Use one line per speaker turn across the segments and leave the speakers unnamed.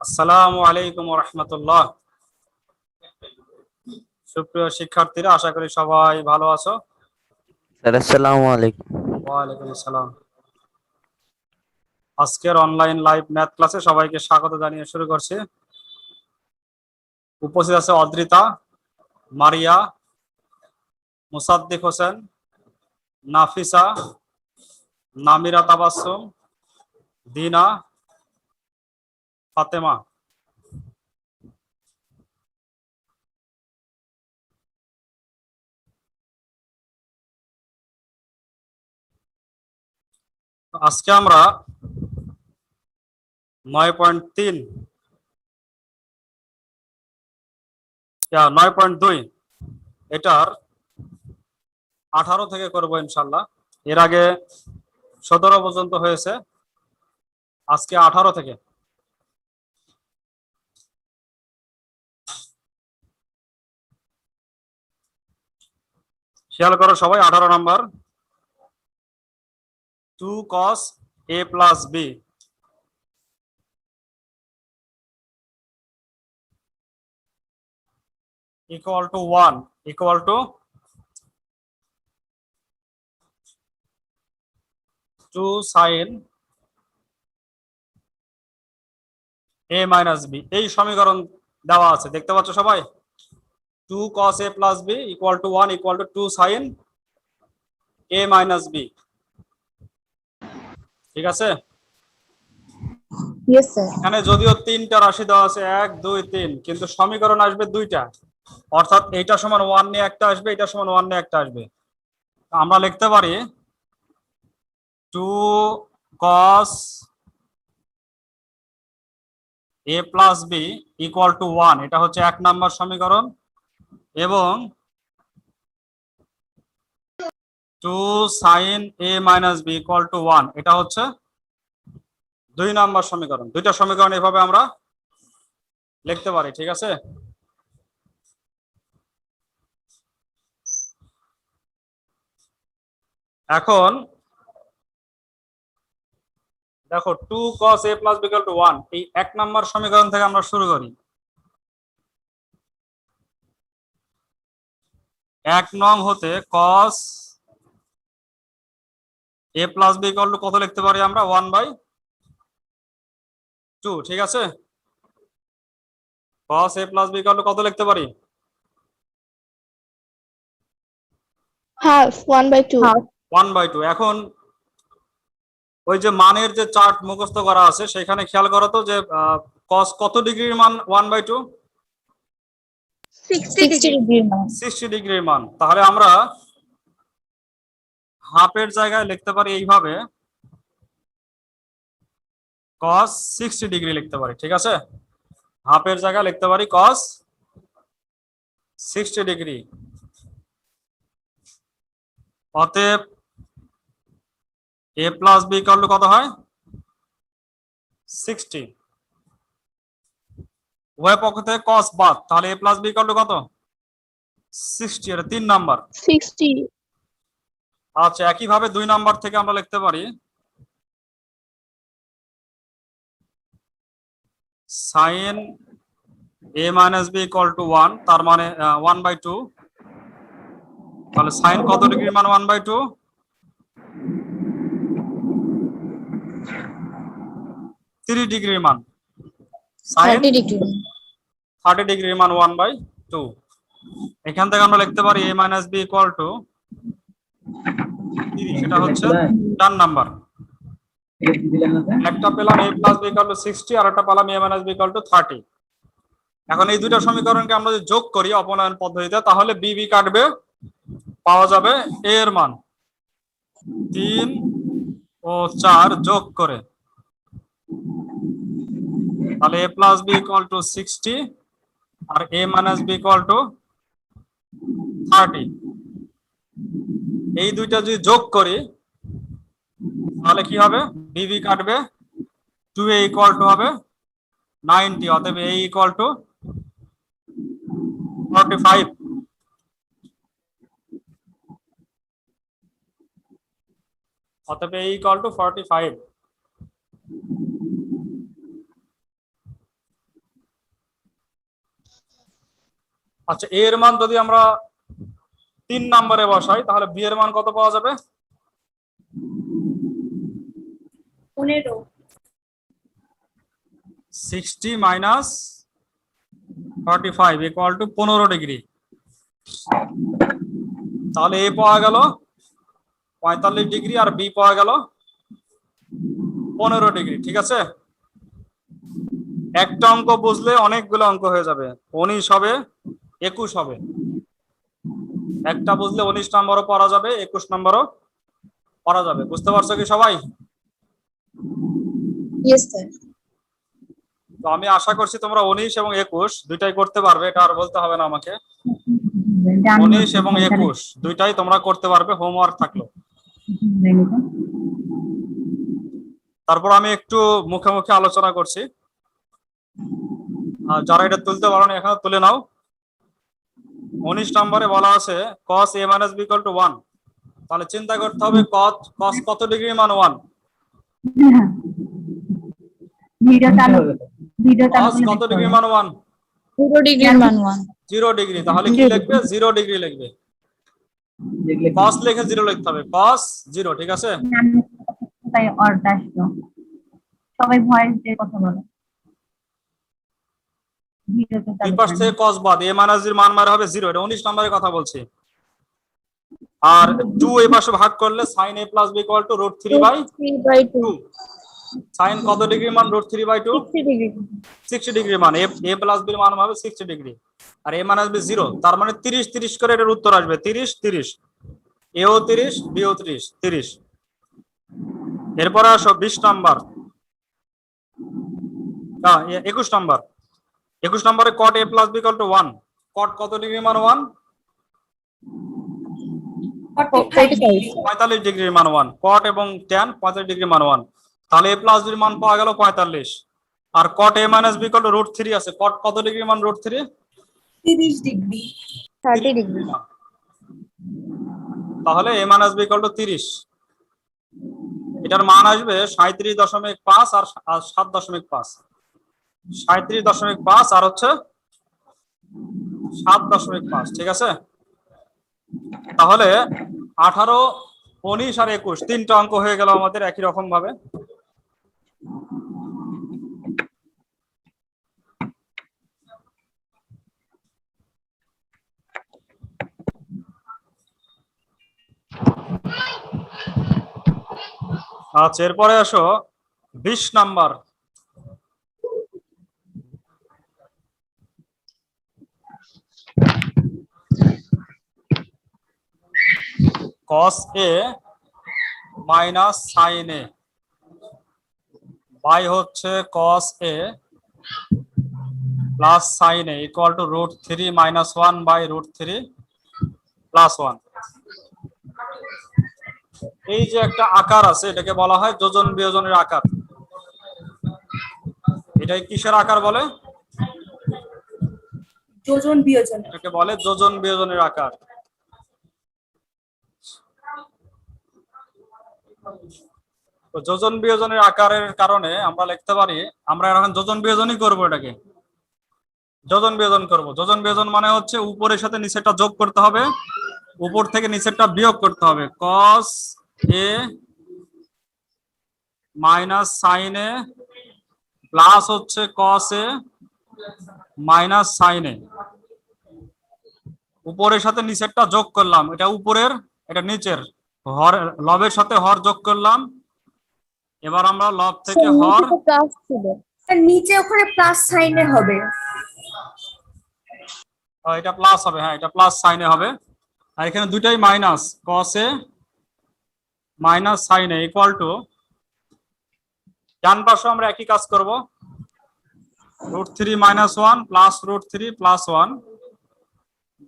আসসালামু আলাইকুম রহমতুল্লাহ। সুপ্রিয় শিক্ষার্থীরা আশা করি সবাই ভালো আছো।
স্যার আসসালামু আলাইকুম।
ওয়ালাইকুম আসসালাম। আজকের অনলাইন লাইভ ম্যাথ ক্লাসে সবাইকে স্বাগত জানিয়ে শুরু করছি। উপস্থিত আছে অদ্রিতা মারিয়া মুসাদ্দিক হোসেন নাফিসা নামিরা তাবাসসুম দিনা ফাতেমা। আজকে আমরা নয় পয়েন্ট তিন নয় পয়েন্ট দুই, এটার আঠারো থেকে করব ইনশাল্লাহ। এর আগে সতেরো পর্যন্ত হয়েছে, আজকে আঠারো থেকে। খেয়াল করো সবাই, আঠারো number. Two cos A plus B equal to 1 equal to 2 sin a minus b এই সমীকরণ দেওয়া আছে, দেখতে পাচ্ছ সবাই? 2 cos a plus b equal to 1 equal to 2 sin a minus b. ঠিক আছে. এখানে যদিও তিনটা রাশি দেওয়া আছে এক দুই তিন কিন্তু সমীকরণ আসবে দুইটা। অর্থাৎ এইটা সমান ওয়ান নিয়ে একটা আসবে এটা সমান ওয়ান নিয়ে একটা আসবে। আমরা লিখতে পারি two cos A plus B equal to one এটা হচ্ছে এক নাম্বার সমীকরণ। এবং two sine A minus B equal to one এটা হচ্ছে দুই নাম্বার সমীকরণ। দুইটা সমীকরণ এভাবে আমরা লিখতে পারি, ঠিক আছে? এখন দেখো two cos A plus B equal to one এই এক নাম্বার সমীকরণ থেকে আমরা শুরু করি। এক নং হতে কস এ প্লাস টু কত লিখতে পারি আমরা? ওয়ান বাই টু ঠিক আছে? cos a প্লাস বি কত লিখতে পারি?
Half, one by two.
One by two এখন ওই যে মানের যে চার্ট মুখস্থ করা আছে সেখানে খেয়াল করো তো যে cos কত ডিগ্রির মান? One by two. সিক্সটি ডিগ্রির মান। তাহলে আমরা হাফের জায়গায় লিখতে পারি এইভাবে cos সিক্সটি ডিগ্রি লিখতে পারি ঠিক আছে? হাফের জায়গায় লিখতে পারি cos সিক্সটি ডিগ্রি অতএব এ প্লাস বি কত হয়? সিক্সটি উভয় পক্ষ থেকে cos বাদ। তাহলে এ প্লাস করলে কত? সিক্সটি এটা তিন নাম্বার
Sixty.
আচ্ছা একইভাবে দুই নাম্বার থেকে আমরা লিখতে পারি। Sine A minus B equal to one তার মানে ওয়ান বাই টু তাহলে সাইন কত ডিগ্রি মান? ওয়ান বাই টু তিরিশ ডিগ্রির মান।
Degree.
থার্টি ডিগ্রির মান ওয়ান বাই টু এখান থেকে আমরা লিখতে পারি A minus B equal to সেটা হচ্ছে ডান নাম্বার। একটা পেলাম A plus B equal to sixty আর একটা পেলাম A minus B equal to thirty এখন এই দুইটা সমীকরণকে আমরা যদি যোগ করি অপনয়ন পদ্ধতিতে তাহলে বি বি কাটবে পাওয়া যাবে এ এর মান। তিন ও চার যোগ করে। তাহলে A plus B equal to sixty R A minus B equal to thirty এই দুইটা যদি যোগ করি, তাহলে কি হবে? বিবি কাটবে টু এ ইকুয়াল টু হবে নাইনটি অতএব A equal to forty five অতএব A equal to forty five আচ্ছা এর মান যদি আমরা তিন নম্বরে বসাই তাহলে বি এর মান কত পাওয়া যাবে?
পনেরো।
Sixty minus forty five equal to পনেরো ডিগ্রি। তাহলে এ পাওয়া গেল পঁয়তাল্লিশ ডিগ্রি আর বি পাওয়া গেল পনেরো ডিগ্রি ঠিক আছে? একটা অঙ্ক বুঝলে অনেকগুলো অঙ্ক হয়ে যাবে। উনিশ হবে একুশ হবে। একটা বুঝলে উনিশ নম্বরও পড়া যাবে একুশ নম্বরও পড়া যাবে। বুঝতে পারছ কি সবাই? তো আমি আশা করছি তোমরা উনিশ এবং একুশ দুইটাই করতে পারবে এটা আর বলতে হবে না আমাকে। উনিশ এবং একুশ দুইটাই তোমরা করতে পারবে হোমওয়ার্ক থাকল। তারপর আমি একটু মুখে মুখে আলোচনা করছি। যারা এটা তুলতে পারো না এখানে তুলে নাও। উনিশ নম্বরে বলা আছে cos a minus b equal to one তাহলে চিন্তা করতে হবে cos cos কত ডিগ্রি মান ওয়ান
চালু
cos
করে
কত ডিগ্রি মান ওয়ান
জিরো ডিগ্রি মান ওয়ান
জিরো ডিগ্রি তাহলে কি লিখবে? জিরো ডিগ্রি লিখবে। cos লিখে জিরো লিখতে হবে। cos জিরো ঠিক আছে?
সবাই ভয়েস দিয়ে কথা বলো।
দুই পাশ। থেকে cos বাদ a মাইনাস মান মারা হবে জিরো এটা উনিশ নম্বরের কথা বলছি। আর টু এই পাশে ভাগ করলে sin a plus B equal to root three by
two
sine কত ডিগ্রি মান? Root three by two
sixty degree
মান এ এ প্লাস বির মান হবে সিক্সটি ডিগ্রি আর এ মাইনাস বি জিরো তার মানে তিরিশ তিরিশ করে এটার উত্তর আসবে। তিরিশ তিরিশ। এও তিরিশ বিও তিরিশ তিরিশ। এরপরে আসো বিশ নাম্বার। একুশ নাম্বার। একুশ নম্বরে cot A plus B to one cot কত ডিগ্রি মান ওয়ান পঁয়তাল্লিশ ডিগ্রি মান ওয়ান কট এবং ট্যান পঁয়তাল্লিশ ডিগ্রি মান ওয়ান তাহলে এ প্লাস বির মান পাওয়া গেল পঁয়তাল্লিশ। আর cot A minus B to root three আছে। কট কত ডিগ্রি মান রুট থ্রি
তিরিশ ডিগ্রি
থার্টি ডিগ্রি
তাহলে এ মাইনাস বি টু তিরিশ। এটার মান আসবে সাঁত্রিশ দশমিক পাঁচ আর আর সাত দশমিক পাঁচ। সাঁত্রিশ দশমিক পাঁচ আর হচ্ছে সাত দশমিক পাঁচ, ঠিক আছে? তাহলে আঠারো, উনিশ আর একুশ, তিনটা অঙ্ক হয়ে গেল আমাদের একই রকম ভাবে আচ্ছা এরপরে আসো বিশ number. Cos a minus sin a by হচ্ছে cos a plus sin a equal to root three minus one by root three plus one এই যে একটা আকার আছে এটাকে বলা হয় যোজন বিয়োজনের আকার। এটাই কিসের আকার বলে?
যোজন বিয়োজন
এটাকে বলে যোজন বিয়োজনের আকার। তো যোজন বিয়োজনের আকারের কারণে আমরা লিখতে পারি, আমরা এখন যোজন বিয়োজনই করব এটাকে। যোজন বিয়োজন করব। যোজন বিয়োজন মানে হচ্ছে উপরের সাথে নিচেরটা যোগ করতে হবে, উপর থেকে নিচেরটা বিয়োগ করতে হবে। cos a minus a plus হচ্ছে cos a মাইনাস a উপরের সাথে নিচেরটা যোগ করলাম, এটা উপরের, এটা নিচের। হর লবের সাথে হর যোগ করলাম। এবার আমরা লব থেকে হর
নিচে ওখানে প্লাস সাইনে হবে।
এটা প্লাস হবে হ্যাঁ এটা প্লাস সাইনে হবে। আর এখানে দুইটাই minus cos A minus sine A equal to ডান পাশে আমরা একই কাজ করব। Root three minus one plus root three plus one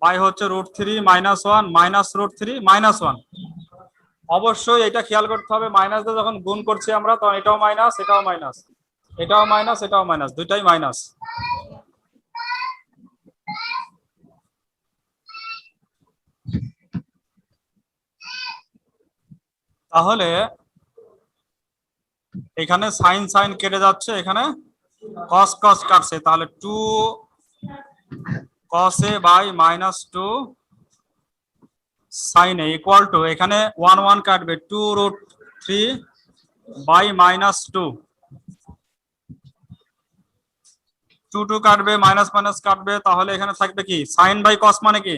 by হচ্ছে root three minus one minus root three minus one অবশ্যই এটা খেয়াল করতে হবে মাইনাস দিয়ে যখন গুণ করছি আমরা, তখন এটাও মাইনাস এটাও মাইনাস এটাও মাইনাস এটাও মাইনাস দুইটাই মাইনাস তাহলে এখানে সাইন সাইন কেটে যাচ্ছে, এখানে কস কস কাটছে, তাহলে two cos a by minus two sine A equal to এখানে ওয়ান ওয়ান কাটবে two root three by minus two two two কাটবে মাইনাস মাইনাস কাটবে তাহলে এখানে থাকবে কি? সাইন বাই কস মানে কি?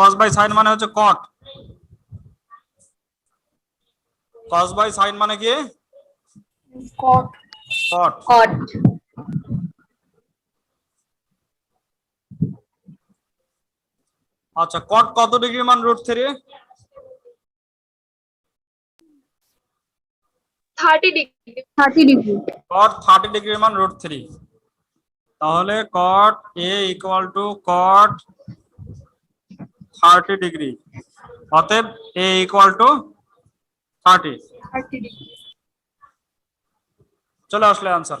কস বাই সাইন মানে হচ্ছে কট কস বাই সাইন মানে কি?
কট
কট
কট
আচ্ছা কট কত ডিগ্রি মান root three
thirty degree thirty degree
cot thirty degree মান রুট থ্রি তাহলে cot A equal to cot thirty degree অতএব এ ইকুয়াল টু থার্টি চলে আসলে আনসার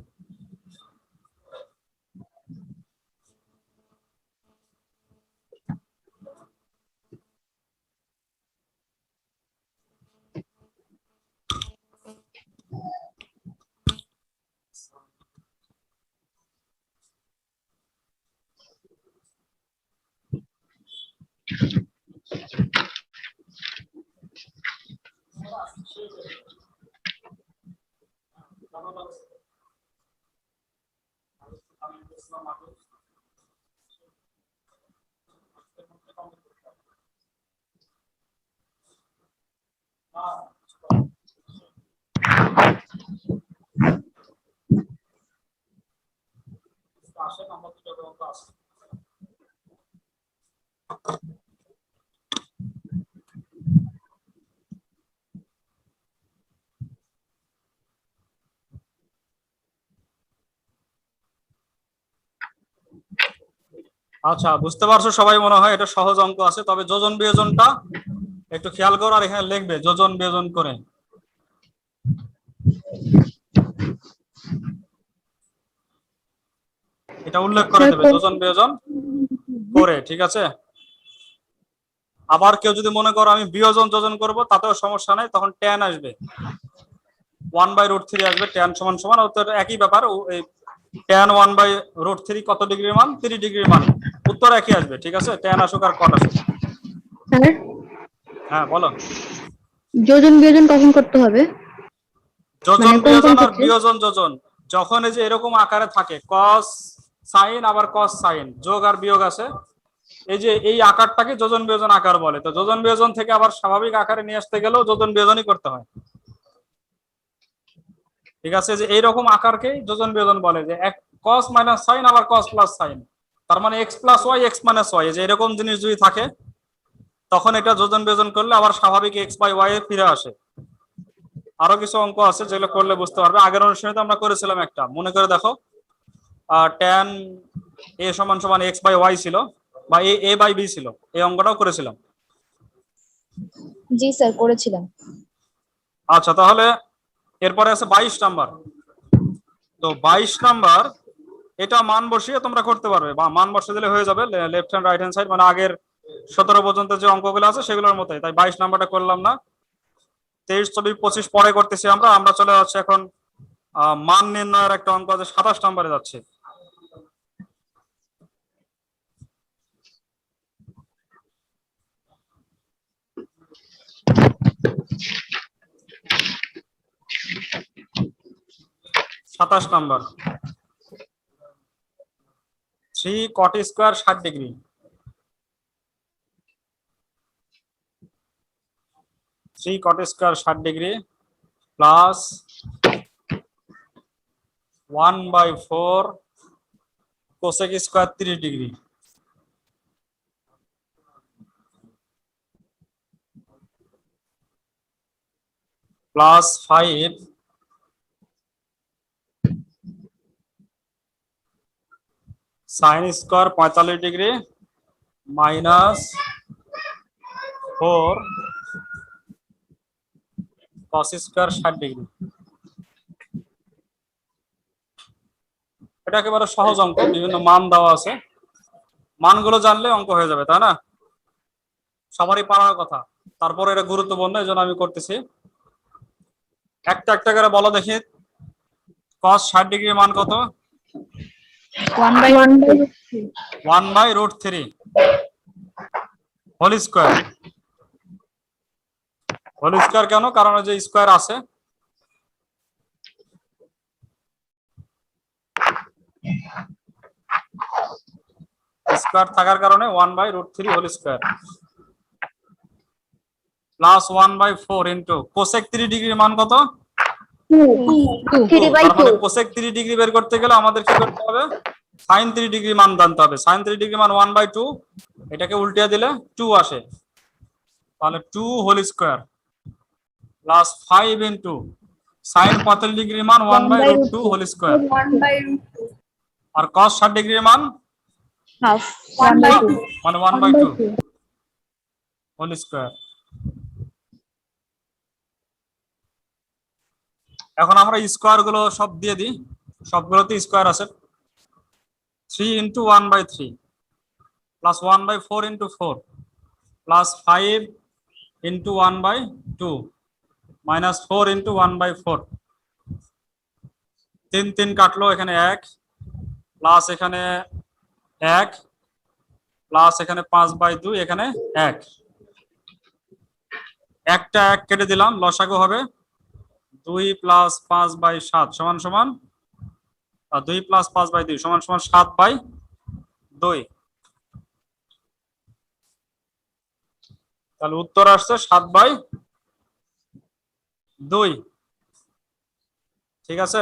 আচ্ছা বুঝতে পারছ সবাই মনে হয় এটা সহজ অঙ্ক আছে, তবে যোজন বিয়োজনটা একটু খেয়াল করো আর এখানে লিখবে, যোজন বিয়োজন করে। এটা উল্লেখ করে দেবে যোজন বিয়োজন করে ঠিক আছে? আবার কেউ যদি মনে করো আমি বিয়োজন যোজন করব তাতেও সমস্যা নাই তখন ট্যান আসবে। ওয়ান বাই রুট থ্রি আসবে ট্যান সমান সমান উত্তর একই ব্যাপার tan one by root three কত ডিগ্রির মান? থ্রি ডিগ্রির মান। উত্তর একই আসবে ঠিক আছে? ট্যান আসুক আর কট আসুক। হ্যাঁ বলো।
যোজন বিয়োজন কখন করতে হবে?
যোজন
মানে
বিয়োজন আর বিয়োজন যোজন। যখন এই যে এরকম আকারে থাকে কস সাইন আবার কস সাইন, যোগ আর বিয়োগ আছে। এই যে এই আকারটাকে যোজন বিয়োজন আকার বলে। তো যোজন বিয়োজন থেকে আবার স্বাভাবিক আকারে নিয়ে আসতে গেলেও যোজন বিয়োজনই করতে হয়। ঠিক আছে? যে এইরকম আকারকেই যোজন বিয়োজন বলে। যে এক কস মাইনাস সাইন আবার কস প্লাস সাইন তার মানে X plus Y X minus Y যে এরকম জিনিস যদি থাকে, তখন এটা যোজন বিয়োজন করলে আবার স্বাভাবিক এক্স বাই ওয়াই ফিরে আসে। আরও কিছু অঙ্ক আছে যেগুলো করলে বুঝতে পারবে। আগের অনুষ্ঠানে তো আমরা করেছিলাম একটা। মনে করে দেখো। ট্যান এ সমান সমান এক্স বাই ওয়াই ছিল বা এ এ বাই বি ছিল। এই অঙ্কটাও করেছিলাম।
জি স্যার করেছিলাম।
আচ্ছা তাহলে এরপরে আছে বাইশ নাম্বার। তো বাইশ নাম্বার এটা মান বসিয়ে তোমরা করতে পারবে বা মান বসিয়ে দিলে হয়ে যাবে left hand right hand side মানে আগের সতেরো পর্যন্ত যে অঙ্কগুলো আছে সেগুলোর মতোই। তাই বাইশ নাম্বারটা করলাম না। তেইশ চব্বিশ পঁচিশ পরে করতেছি আমরা। আমরা চলে যাচ্ছি এখন মান নির্ণয়ের একটা অঙ্ক আছে সাতাশ নাম্বারে যাচ্ছে। সাতাশ নাম্বার। থ্রি কট স্কোয়ার ষাট ডিগ্রি। থ্রি কট স্কোয়ার ষাট degree plus one by four cosec square তিরিশ degree. Plus five sine square পঁয়তাল্লিশ degree minus four cos square ষাট ডিগ্রি এটা একেবারে সহজ অঙ্ক, বিভিন্ন মান দেওয়া আছে। মানগুলো জানলে অঙ্ক হয়ে যাবে, তাই না? সবারই পারার কথা। তারপরে এটা গুরুত্বপূর্ণ, এই জন্য আমি করতেছি। একটা একটা করে বলো দেখি। কস ষাট ডিগ্রি মান কত?
One by one by
root three whole square whole square কেন? কারণ যে স্কোয়ার আছে। স্কোয়ার থাকার কারণে one by root three whole square plus one by four into cosec three ডিগ্রির মান কত? কোসেক থ্রি ডিগ্রি বের করতে গেলে আমাদের কি করতে হবে? সাইন থ্রি ডিগ্রি মান জানতে হবে। সাইন থ্রি ডিগ্রি মান ওয়ান বাই টু এটাকে উল্টিয়ে দিলে টু আসে। তাহলে two whole square plus five into sine পঁয়তাল্লিশ ডিগ্রি মান one by root two whole square. R cos ষাট ডিগ্রি মান. মানে one by two whole square এখন আমরা স্কোয়ারগুলো সব দিয়ে দিই। সবগুলোতে স্কোয়ার আছে। Three into one by three plus one by four into four plus five into one by two minus four into one by four তিন তিন কাটলো এখানে এক প্লাস এখানে এক প্লাস এখানে পাঁচ বাই দুই, এখানে এক। একটা এক কেটে দিলাম, লসাগু হবে দুই প্লাস পাঁচ বাই সাত সমান সমান দুই প্লাস পাঁচ বাই দুই সমান সমান সাত বাই দুই। তাহলে উত্তর আসছে সাত বাই দুই। ঠিক আছে?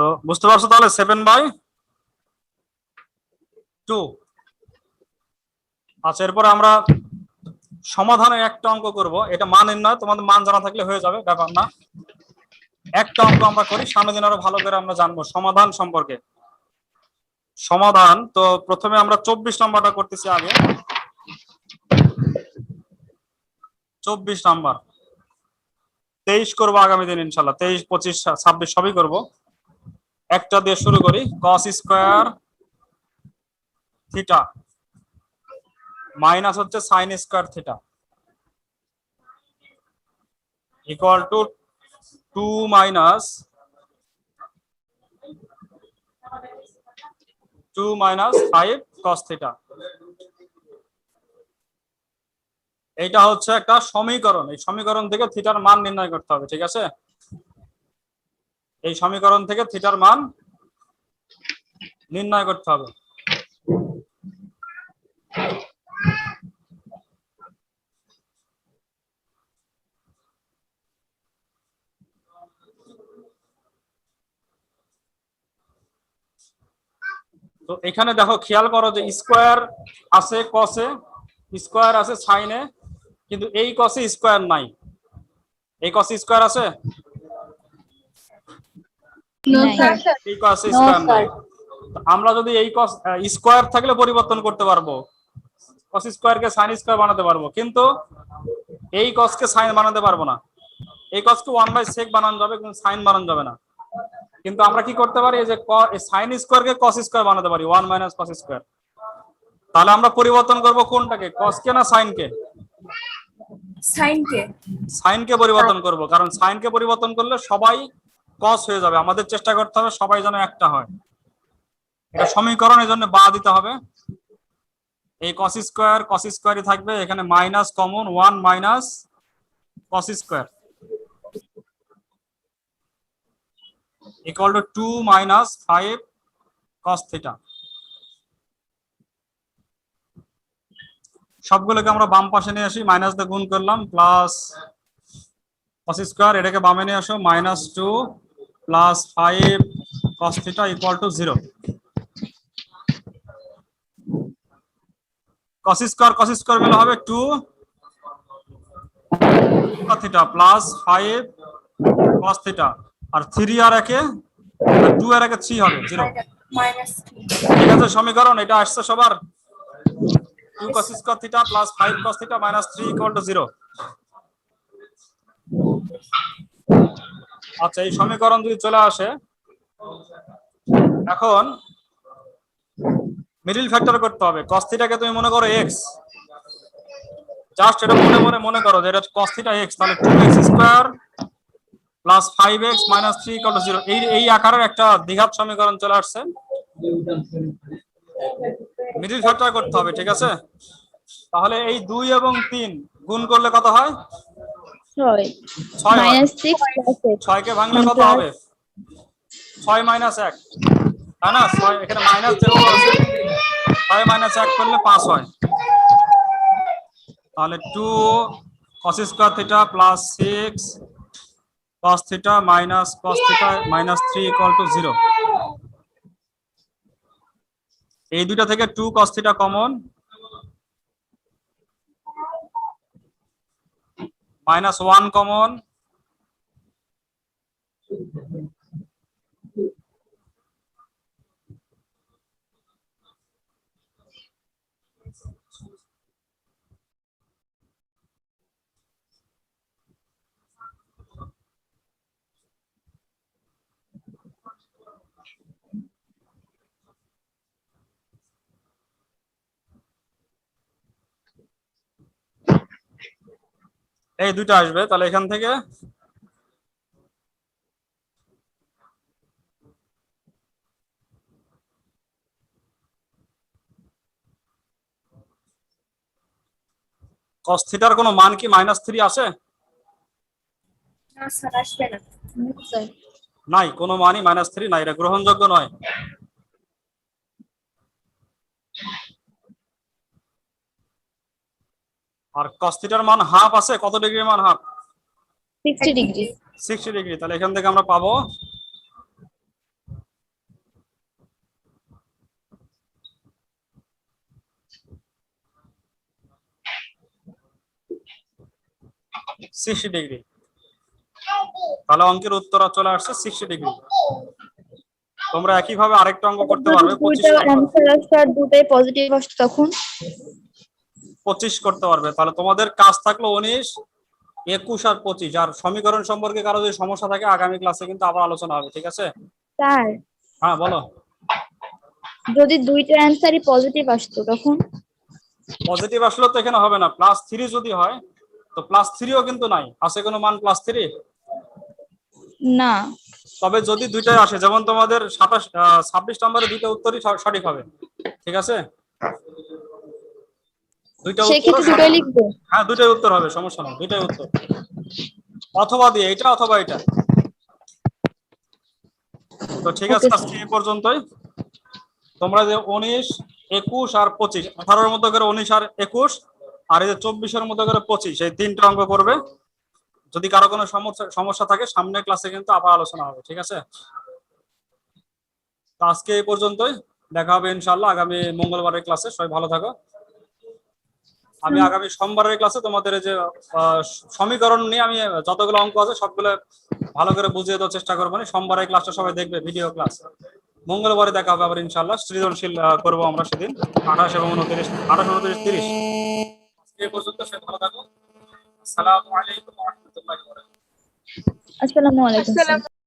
তো বুঝতে পারছ তাহলে? সেভেন বাই টু আচ্ছা এরপরে আমরা সমাধানে একটা অঙ্ক করব। এটা মান নির্ণয়, তোমাদের মান জানা থাকলে হয়ে যাবে, ব্যাপার না। একটা অঙ্ক আমরা করি সামনে দিন আরও ভালো করে আমরা জানব সমাধান সম্পর্কে। সমাধান, তো প্রথমে আমরা চব্বিশ নম্বরটা করতেছি আগে। চব্বিশ নাম্বার। তেইশ করব আগামী দিন, ইনশাল্লাহ। তেইশ, পঁচিশ, ছাব্বিশ, সবই করব। একটা দিয়ে শুরু করি কস স্কোয়ার থিটা মাইনাস হচ্ছে sine square theta equal to two minus two minus five cos theta এইটা হচ্ছে একটা সমীকরণ। এই সমীকরণ থেকে থিটার মান নির্ণয় করতে হবে, ঠিক আছে? এই সমীকরণ থেকে থিটার মান নির্ণয় করতে হবে। তো এখানে দেখো, খেয়াল করো যে স্কোয়ার আছে কসে স্কোয়ার আছে সাইনে কিন্তু এই কসে স্কোয়ার নাই। এই কসে স্কোয়ার আছে? এই কসে স্কোয়ার নাই আমরা যদি এই কস স্কোয়ার থাকলে পরিবর্তন করতে পারব। কস স্কোয়ারকে সাইন স্কোয়ার বানাতে পারব। কিন্তু এই কসকে সাইন বানাতে পারব না। এই কসকে ওয়ান বাই সেক বানানো যাবে কিন্তু সাইন বানানো যাবে না। কিন্তু আমরা কি করতে পারি? এই যে সাইন স্কোয়ারকে কস স্কোয়ার বানাতে পারি। ওয়ান মাইনাস কস স্কোয়ার তাহলে আমরা পরিবর্তন করব কোনটাকে? কসকে না সাইনকে
Sin K.
সাইনকে পরিবর্তন করব। কারণ সাইনকে পরিবর্তন করলে সবাই কস হয়ে যাবে। আমাদের চেষ্টা করতে হবে সবাই যেন একটা হয়। এটা সমীকরণের জন্য বা দিতে হবে। এই কস স্কোয়ার কস স্কোয়ারই থাকবে। এখানে minus common one minus cos square equal to two minus five cos theta সবগুলোকে আমরা বাম পাশে নিয়ে আসি। মাইনাস দিয়ে গুণ করলাম প্লাস কস স্কোয়ার এটাকে বামে নিয়ে আসো minus two plus five cos theta equal to zero cos square cos square মিলে হবে two theta plus five cos theta আর থ্রি আর একে টু আর একে থ্রি হবে জিরো
Minus
ঠিক আছে সমীকরণ এটা আসছে সবার। Two cos square theta plus five cos theta minus three equal to zero আচ্ছা এই সমীকরণ যদি চলে আসে, এখন মিডিল ফ্যাক্টর করতে হবে। কস্তিটাকে তুমি মনে করো এক্স জাস্ট এটা মনে মনে মনে করো যে এটা কস্তিটা এক্স তাহলে 2x square plus five x minus 3 equal to 0 এই এই আকারের একটা দ্বিঘাত সমীকরণ চলে আসছে। মিডিল ফ্যাক্টর করতে হবে, ঠিক আছে? তাহলে এই দুই এবং তিন গুণ করলে কত হয়?
ছয়। মাইনাস সিক্স প্লাস এক্স
6 কে ভাঙলে কত হবে? 6 মাইনাস 1 তাই না 6 এখানে মাইনাস যেহেতু আছে 6 মাইনাস 1 করলে 5 হয়। তাহলে 2 cos square theta plus 6 cos theta minus cos theta minus 3 equal to 0 এই দুইটা থেকে 2 cos theta common minus 1 common এই দুটো আসবে তাহলে এখান থেকে cos থিটার কোনো মান কি মাইনাস থ্রি আছে?
না স্যার আসবে না।
নাই কোনো মানই মাইনাস থ্রি নাই এটা গ্রহণযোগ্য নয়। আর cos থিটার মান হাফ আছে কত ডিগ্রি মান half
sixty degree
sixty degree তাহলে এখান থেকে আমরা পাবো সিক্সটি ডিগ্রি তাহলে অঙ্কের উত্তর চলে আসছে সিক্সটি ডিগ্রি তোমরা একইভাবে আরেকটা অঙ্ক করতে পারবে পঁচিশ
দুটাই পজিটিভ আসছে তখন।
পঁচিশ করতে পারবে। তাহলে তোমাদের কাজ থাকল উনিশ একুশ আর পঁচিশ। আর সমীকরণ সম্পর্কে কারও যদি সমস্যা থাকে আগামী ক্লাসে কিন্তু আবার আলোচনা হবে ঠিক আছে?
স্যার।
হ্যাঁ বলো।
যদি দুইটা অ্যান্সারই পজিটিভ আসতো তখন?
পজিটিভ আসলে তো এখানে হবে না। প্লাস থ্রি যদি হয় তো প্লাস থ্রিও কিন্তু নাই। আছে কোনো মান প্লাস থ্রি
না।
তবে যদি দুইটাই আসে যেমন তোমাদের সাতাশ ছাব্বিশ নম্বরে দুইটা উত্তরই সঠিক হবে। ঠিক আছে? দুইটা উত্তর
সেক্ষেত্রে দুটোই লিখব।
হ্যাঁ দুইটাই উত্তর হবে সমস্যা নেই দুইটাই উত্তর। অথবা দিয়ে এটা অথবা এটা। তো ঠিক আছে
Okay,
আজকে এই পর্যন্তই। তোমরা যে উনিশ একুশ আর পঁচিশ আঠারোর মতো করে উনিশ আর একুশ আর এই যে চব্বিশের মতো করে পঁচিশ এই তিনটা অঙ্ক করবে। যদি কারও কোনো সমস্যা সমস্যা থাকে সামনের ক্লাসে কিন্তু আবার আলোচনা হবে ঠিক আছে? তো আজকে এই পর্যন্তই। দেখা হবে ইনশাল্লাহ আগামী মঙ্গলবারের ক্লাসে। সবাই ভালো থাকো। আমি আগামী সোমবারের ক্লাসে তোমাদের এই যে আহ, সমীকরণ নিয়ে আমি যতগুলো অঙ্ক আছে সবগুলো ভালো করে বুঝিয়ে দেওয়ার চেষ্টা করব না। সোমবারের ক্লাসটা সবাই দেখবে ভিডিও ক্লাস মঙ্গলবারে দেখা হবে আবার ইনশাল্লাহ সৃজনশীল করব আমরা সেদিন। আঠাশ এবং উনত্রিশ আঠাশ উনত্রিশ তিরিশ। এই পর্যন্ত সে ভালো থাকো। আসসালামু আলাইকুম
আসসালামু আলাইকুম